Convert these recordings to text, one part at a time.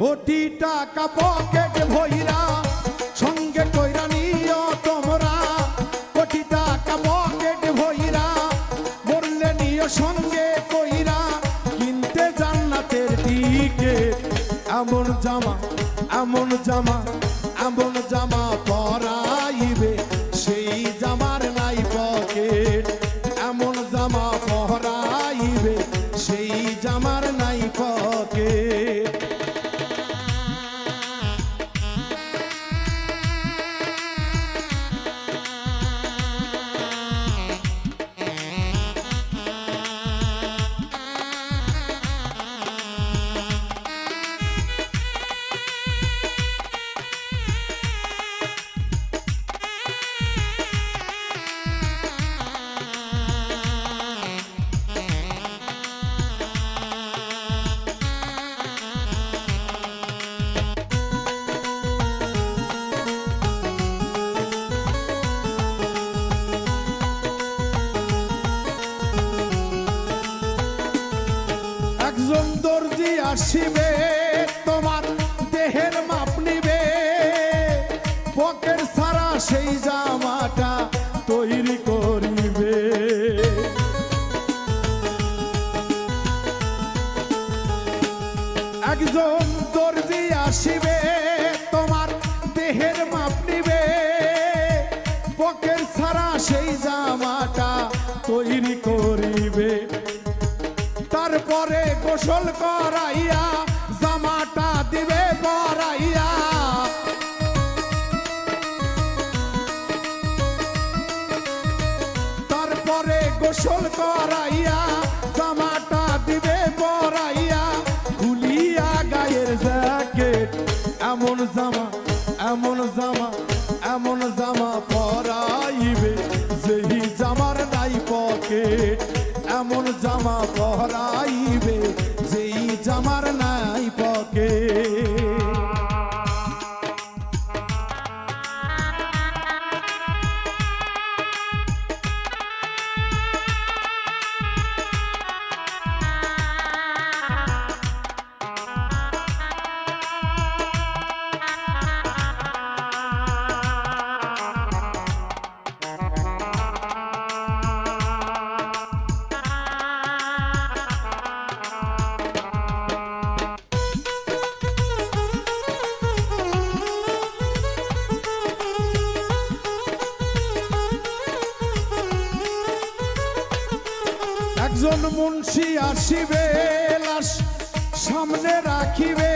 কোটি টাকা পকেট ভইরা, সঙ্গে কইরা নিও তোমরা। কোটি টাকা পকেট ভইরা বললে নিও সঙ্গে কইরা। কিনতে জান্নাতের দিকে, এমন জামা এমন জামা এমন জামা পরাইবে। সেই জামার নাই পকেট, এমন জামা পরাইবে। সেই জামার নাই পকেট। একজন দর্জি আসিবে, তোমার দেহের মাপ নিবে। পকেট সারা সেই জামাটা তৈরি করিবে। একজন দর্জি আসিবে করাইয়া, জামাটা দিবে পরাইয়া। তারপরে গোসল করাইয়া, জামাটা দিবে পরাইয়া। খুলিয়া গায়ের জ্যাকেট, এমন জামা এমন জামা এমন জামা পরাইবে। যেই জামার নাই পকেট, এমন জামা পরাইবে। যেই একজন মুন্সি আসিবে সামনে রাখিবে।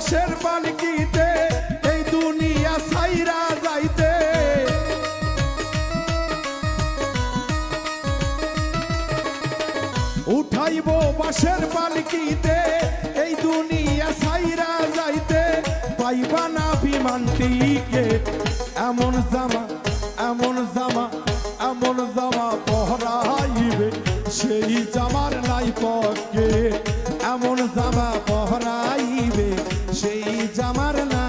বাসের পালকিতে এই দুনিয়া সাইরা যাইতে। উঠাইব বাসের পালকিতে এই দুনিয়া সাইরা যাইতে। পাইবা না বিমান টিকেট, এমন জামা এমন জামা এমন জামা পহরাইবে। সেই জামার নাই পকেট, এমন জামা পহরাইবে। সেই জামার নাই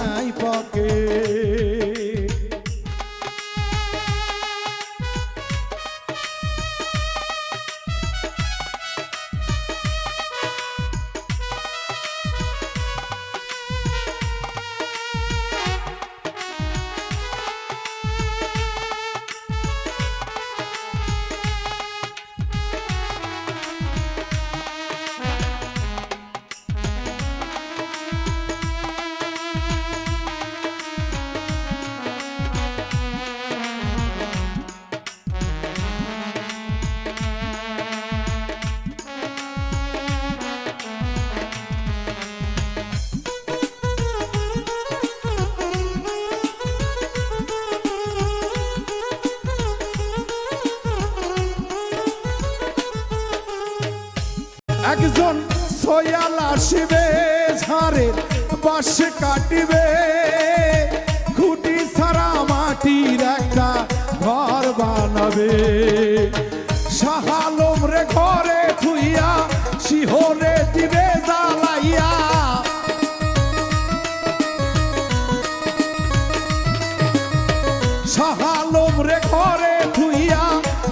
একজন সয়াল আসিবে, ঝাড়ের বাস কাটিবে। খুঁটি ছাড়া মাটির একটা ঘর বানাবে। শাহালম রে ঘরে থুইয়া শিহরে দিবে জ্বালাইয়া। শাহালম রে ঘরে থুইয়া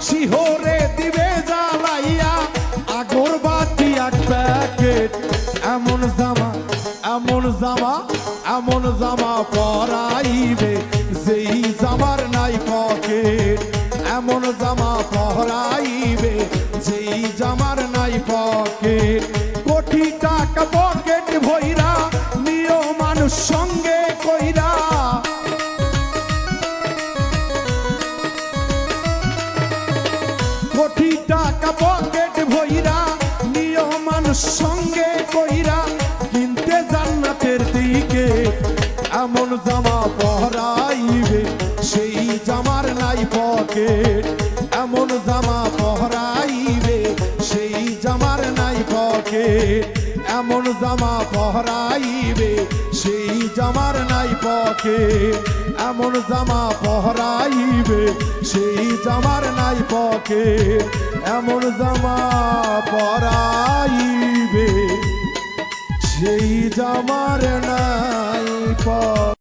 শিহরে এমন জামা পরাইবে, যেই জামার নাই পকেট, এমন জামা পরাইবে, যেই জামার নাই পকেট। কোটি টাকা পকেট ভইরা, নিয় মানুষ সঙ্গে কইরা। কোটি টাকা পকেট ভইরা, নিয় মানুষ সঙ্গে এমন জামা পহরাইবে সেই জামার নাই পকেট। এমন জামা পহরাইবে সেই জামার নাই পকেট। এমন জামা পহরাইবে সেই জামার নাই পকেট। এমন জামা পহরাইবে সেই জামার নাই পকেট। এমন জামা পরাইবে। সেই জামার নাই পকেট